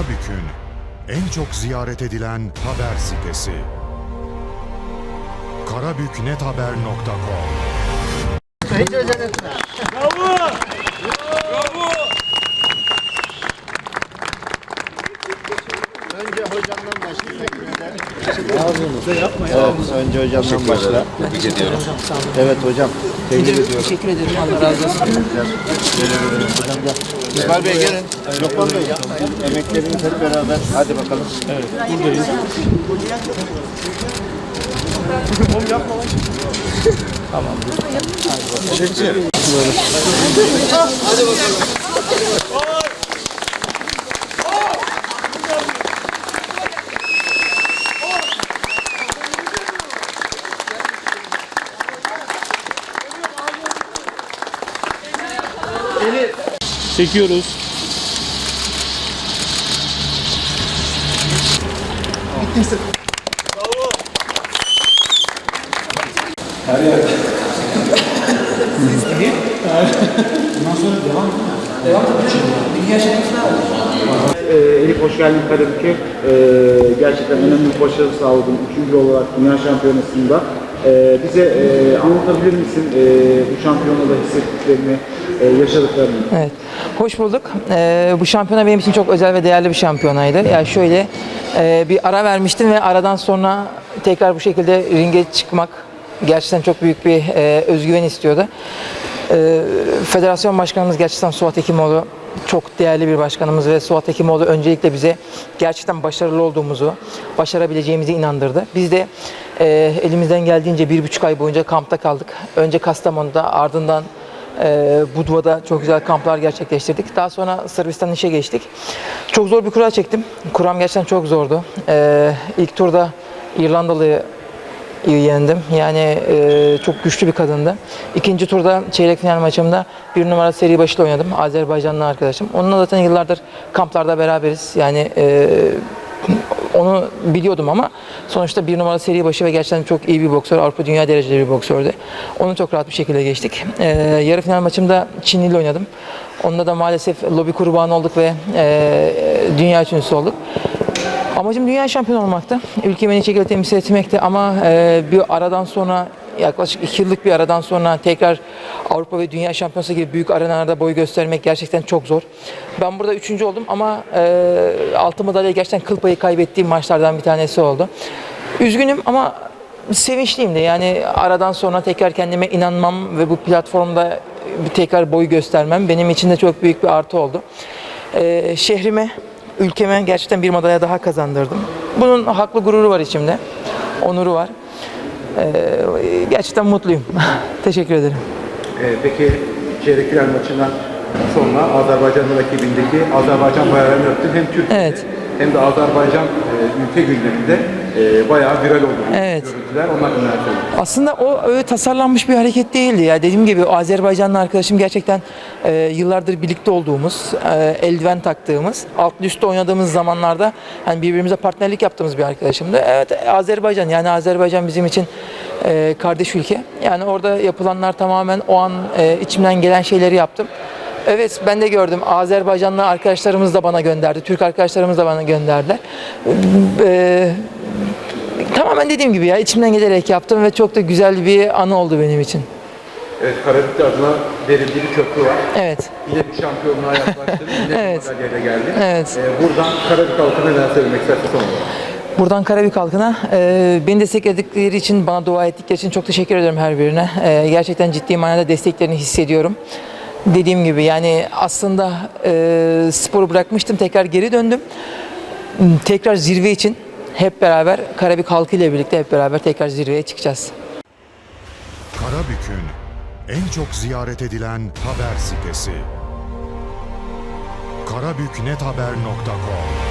Karabük'ün en çok ziyaret edilen haber sitesi. karabüknethaber.com Önce hocamdan başlayalım. Evet, önce hocamdan başla. Tebrik ediyorum. Evet hocam. Tebrik ediyorum. Teşekkür ederim. Allah razı olsun. Hocam gel. İsmail Bey gelin. Lokman Bey. Emekleriniz hep beraber. Hadi bakalım. Evet, buradayız. Çekiyoruz. Ee, Elif hoş geldin Karabük'e. Ee, gerçekten önemli bir başarı sağladın. Üçüncü olarak Dünya Şampiyonası'nda. Ee, bize e, anlatabilir misin e, bu şampiyonada hissettiklerini, e, yaşadıklarını? Evet. Hoş bulduk. Ee, bu şampiyona benim için çok özel ve değerli bir şampiyonaydı. Yani şöyle e, bir ara vermiştim ve aradan sonra tekrar bu şekilde ringe çıkmak gerçekten çok büyük bir e, özgüven istiyordu. Ee, Federasyon Başkanımız gerçekten Suat Hekimoğlu çok değerli bir başkanımız ve Suat Hekimoğlu öncelikle bize gerçekten başarılı olduğumuzu, başarabileceğimizi inandırdı. Biz de e, elimizden geldiğince bir buçuk ay boyunca kampta kaldık. Önce Kastamonu'da ardından e, Budva'da çok güzel kamplar gerçekleştirdik. Daha sonra Sırbistan işe geçtik. Çok zor bir kura çektim. Kuram gerçekten çok zordu. E, ilk turda İrlandalı'yı yendim. Yani e, çok güçlü bir kadındı. İkinci turda çeyrek final maçımda bir numara seri başıyla oynadım. Azerbaycanlı arkadaşım. Onunla zaten yıllardır kamplarda beraberiz. Yani e, onu biliyordum ama sonuçta bir numara seri başı ve gerçekten çok iyi bir boksör. Avrupa dünya dereceli bir boksördü. Onu çok rahat bir şekilde geçtik. E, yarı final maçımda Çinli ile oynadım. Onda da maalesef lobi kurbanı olduk ve e, dünya üçüncüsü olduk. Amacım dünya şampiyonu olmaktı. Ülkemi en iyi şekilde temsil etmekti ama e, bir aradan sonra yaklaşık iki yıllık bir aradan sonra tekrar Avrupa ve Dünya Şampiyonası gibi büyük arenalarda boy göstermek gerçekten çok zor. Ben burada üçüncü oldum ama e, altın madalya gerçekten kıl payı kaybettiğim maçlardan bir tanesi oldu. Üzgünüm ama sevinçliyim de yani aradan sonra tekrar kendime inanmam ve bu platformda tekrar boy göstermem benim için de çok büyük bir artı oldu. E, şehrime ülkeme gerçekten bir madalya daha kazandırdım. Bunun haklı gururu var içimde. Onuru var. Ee, gerçekten mutluyum. Teşekkür ederim. Ee, peki çeyrek final maçından sonra Azerbaycan'ın rakibindeki Azerbaycan bayrağını öptün. Hem Türkiye'de Evet. Hem de Azerbaycan e, ülke gündeminde e, bayağı viral oldu Evet. görüntüler. Söyleyeyim? Aslında o öyle tasarlanmış bir hareket değildi ya. Dediğim gibi Azerbaycanlı arkadaşım gerçekten e, yıllardır birlikte olduğumuz, e, eldiven taktığımız, alt üstte oynadığımız zamanlarda hani birbirimize partnerlik yaptığımız bir arkadaşımdı. Evet Azerbaycan yani Azerbaycan bizim için e, kardeş ülke. Yani orada yapılanlar tamamen o an e, içimden gelen şeyleri yaptım. Evet ben de gördüm. Azerbaycanlı arkadaşlarımız da bana gönderdi. Türk arkadaşlarımız da bana gönderdiler. E, Tamamen dediğim gibi ya içimden gelerek yaptım ve çok da güzel bir anı oldu benim için. Evet, Karabük'te adına verildiği bir köprü var. Evet. Yine bir şampiyonluğa yaklaştın. Yine Evet. madalyayla geldin. Evet. Ee, buradan Karabük halkına neler söylemek istersin son olarak? Buradan Karabük halkına e, beni destekledikleri için, bana dua ettikleri için çok teşekkür ediyorum her birine. E, gerçekten ciddi manada desteklerini hissediyorum. Dediğim gibi yani aslında e, sporu bırakmıştım, tekrar geri döndüm. Tekrar zirve için hep beraber Karabük halkı ile birlikte hep beraber tekrar zirveye çıkacağız. Karabük'ün en çok ziyaret edilen haber sitesi. karabüknethaber.com